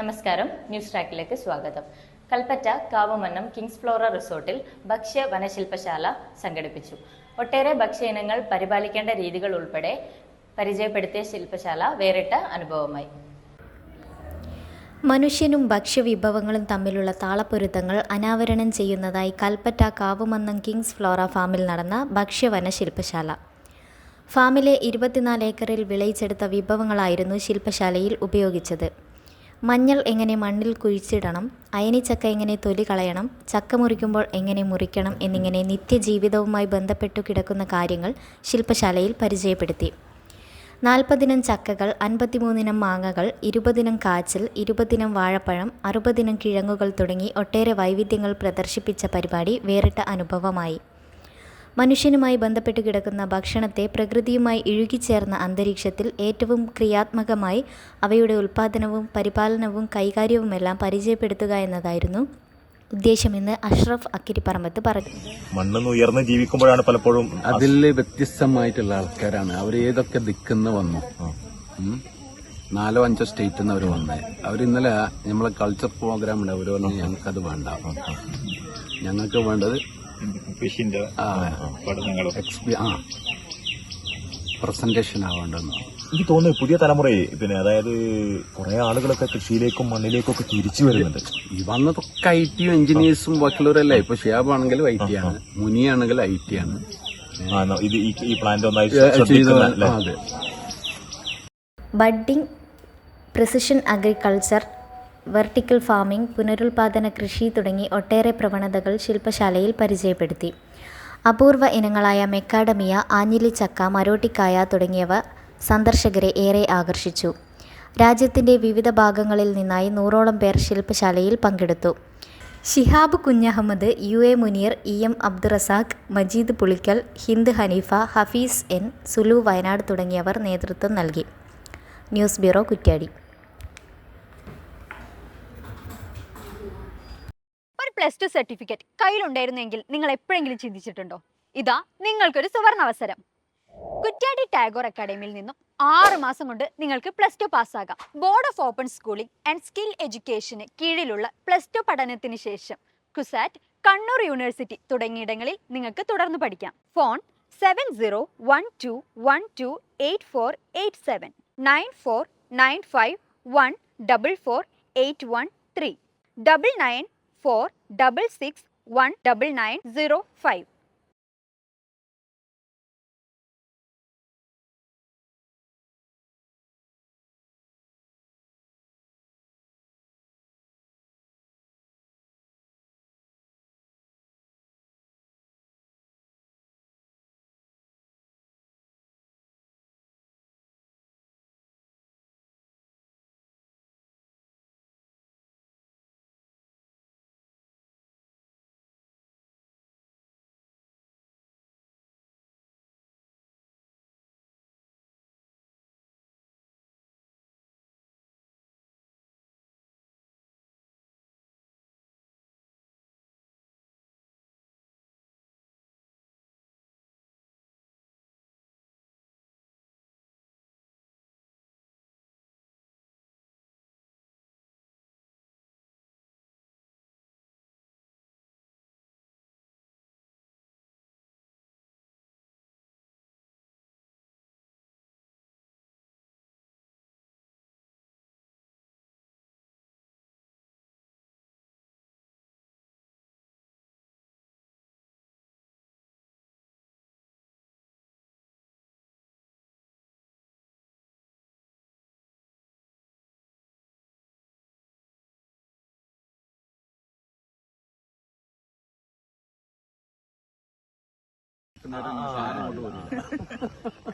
നമസ്കാരം. ന്യൂസ് ട്രാക്കിലേക്ക് സ്വാഗതം. കൽപ്പറ്റ കാവുമന്നം കിങ്സ് ഫ്ലോറ റിസോർട്ടിൽ ഭക്ഷ്യ വനശില്പശാല സംഘടിപ്പിച്ചു. ഒട്ടേറെ ഭക്ഷ്യ ഇനങ്ങൾ പരിപാലിക്കേണ്ട രീതികൾ ഉൾപ്പെടെ പരിചയപ്പെടുത്തിയ ശില്പശാല വേറിട്ട അനുഭവമായി. മനുഷ്യനും ഭക്ഷ്യവിഭവങ്ങളും തമ്മിലുള്ള താളപ്പൊരുത്തങ്ങൾ അനാവരണം ചെയ്യുന്നതായി കൽപ്പറ്റ കാവുമന്നം കിങ്സ് ഫ്ലോറ ഫാമിൽ നടന്ന ഭക്ഷ്യവന ശില്പശാല ഫാമിലെ ഇരുപത്തിനാല് ഏക്കറിൽ വിളയിച്ചെടുത്ത വിഭവങ്ങളായിരുന്നു ശില്പശാലയിൽ ഉപയോഗിച്ചത്. മഞ്ഞൾ എങ്ങനെ മണ്ണിൽ കുഴിച്ചിടണം? അയനിച്ചക്ക എങ്ങനെ തൊലി കളയണം? ചക്ക മുറിക്കുമ്പോൾ എങ്ങനെ മുറിക്കണം? എന്നിങ്ങനെ നിത്യജീവിതവുമായി ബന്ധപ്പെട്ടു കിടക്കുന്ന കാര്യങ്ങൾ ശില്പശാലയിൽ പരിചയപ്പെടുത്തി. നാൽപ്പതിനം ചക്കകൾ അൻപത്തിമൂന്നിനം മാങ്ങകൾ ഇരുപതിനം കാച്ചിൽ ഇരുപതിനം വാഴപ്പഴം അറുപതിനം കിഴങ്ങുകൾ തുടങ്ങി ഒട്ടേറെ വൈവിധ്യങ്ങൾ പ്രദർശിപ്പിച്ച പരിപാടി വേറിട്ട അനുഭവമായി. മനുഷ്യനുമായി ബന്ധപ്പെട്ട് കിടക്കുന്ന ഭക്ഷണത്തെ പ്രകൃതിയുമായി ഇഴുകിച്ചേർന്ന അന്തരീക്ഷത്തിൽ ഏറ്റവും ക്രിയാത്മകമായി അവയുടെ ഉൽപ്പാദനവും പരിപാലനവും കൈകാര്യവുമെല്ലാം പരിചയപ്പെടുത്തുക എന്നതായിരുന്നു ഉദ്ദേശമെന്ന് അഷ്റഫ് അക്കിരിപ്പറമ്പത്ത് പറഞ്ഞു. മണ്ണിന്ന് ഉയർന്ന് ജീവിക്കുമ്പോഴാണ് പലപ്പോഴും അതിൽ വ്യത്യസ്തമായിട്ടുള്ള ആൾക്കാരാണ്. അവർ ഏതൊക്കെ ദിക്കുന്ന് വന്നു. നാലോ അഞ്ചോ സ്റ്റേറ്റ് നിന്ന് അവർ വന്നേ. അവർ ഇന്നലെ നമ്മളെ കൾച്ചർ പ്രോഗ്രാമിൽ അവർ പറഞ്ഞു ഞങ്ങൾക്കത് വേണ്ട. ഞങ്ങൾക്ക് വേണ്ടത് ഫിഷിന്റെ പഠനങ്ങളും. ആ. പ്രസന്റേഷൻ ആവേണ്ടെന്ന് എനിക്ക് തോന്നുന്നു പുതിയ തലമുറയെ പിന്നെ അതായത് കുറെ ആളുകളൊക്കെ കൃഷിയിലേക്കും മണ്ണിലേക്കും ഒക്കെ തിരിച്ചു വരുന്നുണ്ട്. ഈ വന്നതൊക്കെ ഐ ടി എഞ്ചിനീയേഴ്സും ബാക്കിയുള്ളവരല്ലേ? ഇപ്പൊ ഷിയാബ് ആണെങ്കിൽ ഐ ടി ആണ്. മുനിയാണെങ്കിൽ ഐ ടി ആണ്. ആ, ഇത് ഈ- പ്ലാന്റ് ഒന്നായി? Budding precision agriculture vertical farming പുനരുൽപാദന കൃഷി തുടങ്ങി ഒട്ടേറെ പ്രവണതകൾ ശില്പശാലയിൽ പരിചയപ്പെടുത്തി. അപൂർവ ഇനങ്ങളായ മെക്കാഡമിയ ആഞ്ഞിലിച്ചക്ക മരോട്ടിക്കായ തുടങ്ങിയവ സന്ദർശകരെ ഏറെ ആകർഷിച്ചു. രാജ്യത്തിന്റെ വിവിധ ഭാഗങ്ങളിൽ നിന്നായി നൂറോളം പേർ ശില്പശാലയിൽ പങ്കെടുത്തു. Shihab Kunhahammad U A Muneer E M Abdurazak Majeed Pulikkal Hind Haneefa Hafeez N Sulu Wayanad തുടങ്ങിയവർ നേതൃത്വം നൽകി. News bureau Kuttiady. Plus two certificate കയ്യിലുണ്ടായിരുന്നെങ്കിൽ നിങ്ങൾ എപ്പോഴെങ്കിലും ചിന്തിച്ചിട്ടുണ്ടോ? ഇതാ നിങ്ങൾക്കൊരു സുവർണ അവസരം കുറ്റ്യാടി ടാഗോർ അക്കാഡമിയിൽ നിന്നും ആറ് മാസം കൊണ്ട് നിങ്ങൾക്ക് plus two പാസ്സാകാം board of open schooling and skill എഡ്യൂക്കേഷന് കീഴിലുള്ള പ്ലസ് ടു പഠനത്തിന് ശേഷം കുസാറ്റ് കണ്ണൂർ യൂണിവേഴ്സിറ്റി തുടങ്ങിയിടങ്ങളിൽ നിങ്ങൾക്ക് തുടർന്ന് പഠിക്കാം. Phone seven zero one two one two eight four eight seven nine four nine five one double four eight one three double nine four double six one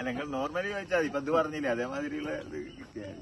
നിങ്ങൾ normally ചോദിച്ചാൽ മതി. ഇപ്പൊ ഇത് പറഞ്ഞില്ലേ? അതേമാതിരിയുള്ള ഇത് കിട്ടിയാൽ